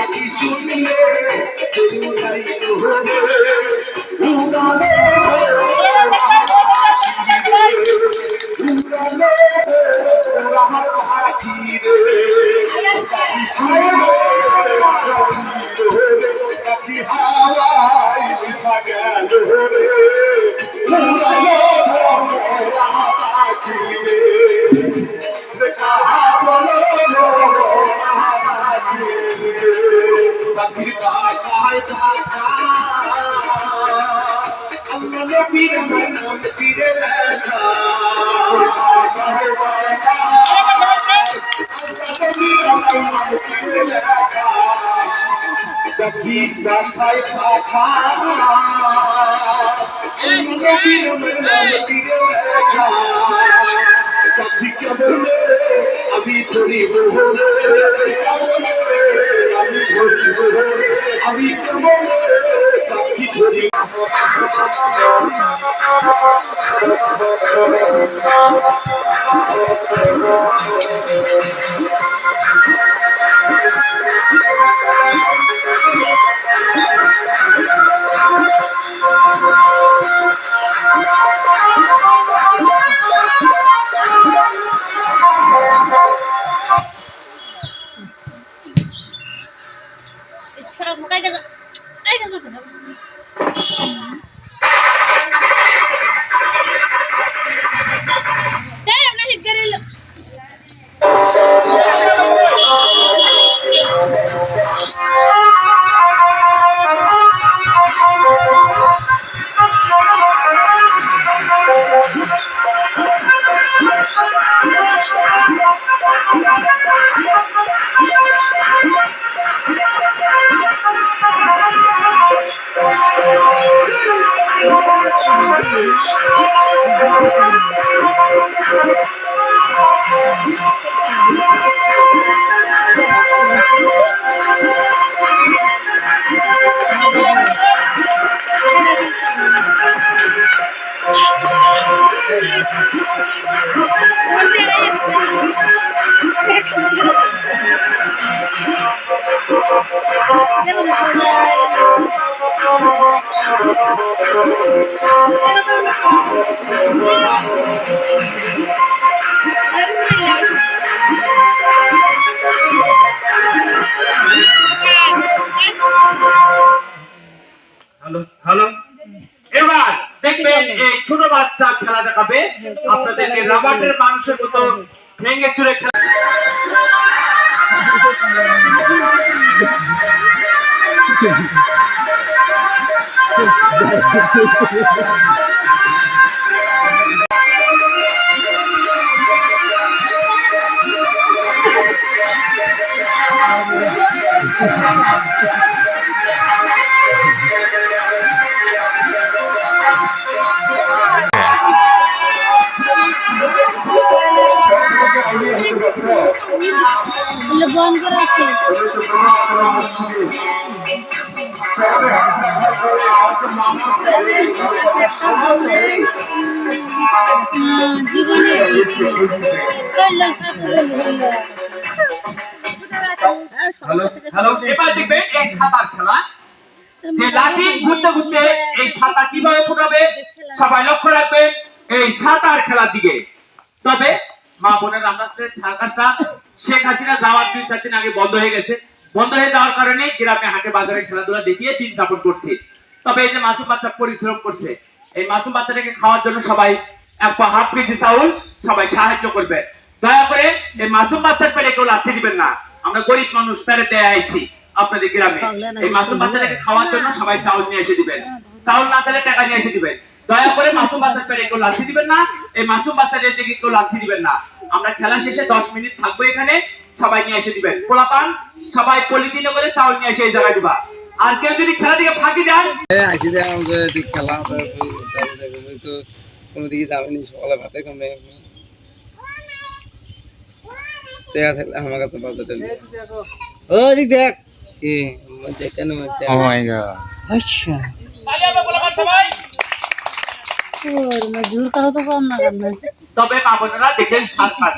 পাখি শুনলে উড়াই উড়ে উড়ালে উড়ালে আমার পাখি রে হাওয়ায় গেল রে আমি ধরি কেমনে আমি ধরি বলে আমি কেমনে পাখি ধরি সরব মন পেরে হ্যালো এবার দেখবেন এই ছোট বাচ্চা খেলা দেখাবে। আপনাদেরকে রাবারের মানুষের মতো ভেঙে চুরে খেলা হ্যালো ছাতার খেলা। যে লাঠি ঘুরতে ঘুরতে এই ছাতা কীভাবে ফুটাবে, সবাই লক্ষ্য রাখবেন এই ছাতার খেলার দিকে। তবে মা বোনের আমরা সার্কাসটা শেখ হাসিনা যাওয়ার দুই, চার দিন আগে বন্ধ হয়ে গেছে। বন্ধ হয়ে যাওয়ার কারণে গ্রামে হাটে বাজারে খেলাধুলা দেখিয়ে দিন যাপন করছি। তবে এই যে মাসুম বাচ্চা পরিশ্রম করছে, এই মাসুম বাচ্চাটাকে খাওয়ার জন্য সবাই এক পা হাফ কেজি চাউল সবাই সাহায্য করবে। দয়া করে এই মাসুম বাচ্চার পেলে কেউ লাথি দিবেন না। আমরা গরিব মানুষ পেরে দেয় আইছি আপনাদের গ্রামে। এই মাসুম বাচ্চাটাকে খাওয়ার জন্য সবাই চাউল নিয়ে এসে দিবেন। চাউল না চাইলে টাকা নিয়ে এসে দিবেন। দয়া করে মাসুম বাচ্চার পেলে কেউ লাথি দিবেন না। এই মাসুম বাচ্চাদের দিকে কেউ লাথি দিবেন না। আমরা খেলা শেষে দশ মিনিট থাকব এখানে সবাই নিয়ে এসে দিবেন। পোলাপান সবাই পলিথিনে করে চাউল নিয়ে এসে এই জায়গায় দিবা। আর কেউ যদি খেলা দিকে ফাঁকি দেয় খেলা কোনো দিকে যাবেনি সকালে ভাতে কমে দেখা থাকলে আমার কাছে বাজারটা ও দিক দেখ। কি দেখেন my god. আচ্ছা। তাহলে আমরা পোলাপান সবাই তবে মা বোনেরা দেখেন সার্কাস